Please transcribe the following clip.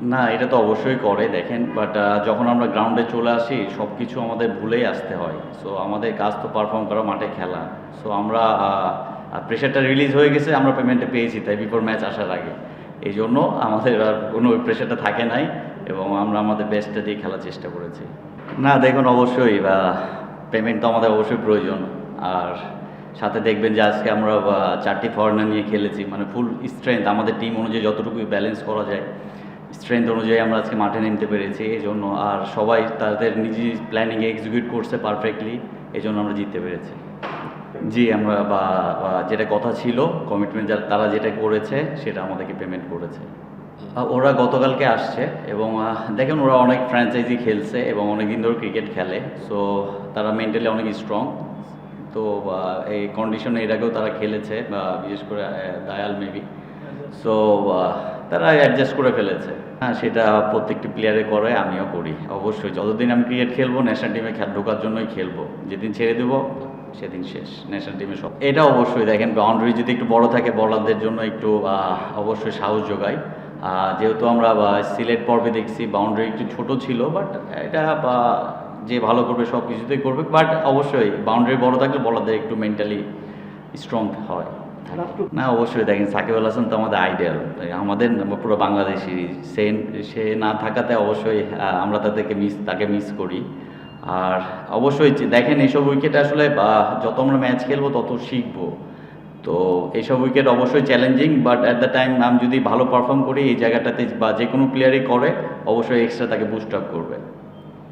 না, এটা তো অবশ্যই করে, দেখেন বাট যখন আমরা গ্রাউন্ডে চলে আসি সব কিছু আমাদের ভুলেই আসতে হয়। সো আমাদের কাজ তো পারফর্ম করা মাঠে খেলা। সো আমরা প্রেশারটা রিলিজ হয়ে গেছে, আমরা পেমেন্টটা পেয়েছি, তাই বিফোর ম্যাচ আসার আগে। এই জন্য আমাদের আর কোনো প্রেশারটা থাকে নাই, এবং আমরা আমাদের বেস্টটা দিয়ে খেলার চেষ্টা করেছি। না, দেখুন, অবশ্যই পেমেন্ট তো আমাদের অবশ্যই প্রয়োজন। আর সাথে দেখবেন যে, আজকে আমরা চারটি ফরেনার নিয়ে খেলেছি। মানে ফুল স্ট্রেংথ আমাদের টিম অনুযায়ী যতটুকু ব্যালেন্স করা যায় স্ট্রেংথ অনুযায়ী আমরা আজকে মাঠে নামতে পেরেছি এই জন্য আর সবাই তাদের নিজ প্ল্যানিংয়ে এক্সিকিউট করছে পারফেক্টলি এই জন্য আমরা জিততে পেরেছি। জি, আমরা বা যেটা কথা ছিল কমিটমেন্ট যারা তারা যেটা করেছে, সেটা আমাদেরকে পেমেন্ট করেছে। ওরা গতকালকে আসছে এবং দেখেন ওরা অনেক ফ্র্যাঞ্চাইজি খেলছে এবং অনেক দিন ধরে ক্রিকেট খেলে সো তারা মেন্টালি অনেক স্ট্রং তো এই কন্ডিশনে এর আগেও তারা খেলেছে, বা, বিশেষ করে দায়াল মেবি সো তারা অ্যাডজাস্ট করে ফেলেছে। হ্যাঁ সেটা প্রত্যেকটি প্লেয়ারে করে আমিও করি। অবশ্যই যতদিন আমি ক্রিকেট খেলব ন্যাশনাল টিমে খেল ঢোকার জন্যই খেলব। যেদিন ছেড়ে দেবো সেদিন শেষ ন্যাশনাল টিমে সব। এটা অবশ্যই দেখেন বাউন্ডারি যদি একটু বড় থাকে বলারদের জন্য একটু অবশ্যই সাহস যোগায় যেহেতু আমরা সিলেট পর্বে দেখছি বাউন্ডারি একটু ছোট ছিল বাট এটা বা, যে ভালো করবে সব কিছুতেই করবে। বাট অবশ্যই বাউন্ডারি বড় থাকলে বলারদের একটু মেন্টালি স্ট্রং হয়। না, অবশ্যই। দেখেন, সাকিব আল হাসান তো আমাদের আইডিয়াল আমাদের পুরো বাংলাদেশি সে সে না থাকাতে অবশ্যই আমরা তাদেরকে মিস তাকে মিস করি। আর অবশ্যই দেখেন এইসব উইকেট আসলে বা যত আমরা ম্যাচ খেলব, তত শিখব। তো এইসব উইকেট অবশ্যই challenging but at the time আমি যদি ভালো পারফর্ম করি, এই জায়গাটাতে বা যে কোনো প্লেয়ারই করে, অবশ্যই এক্সট্রা তাকে বুস্ট আপ করবে।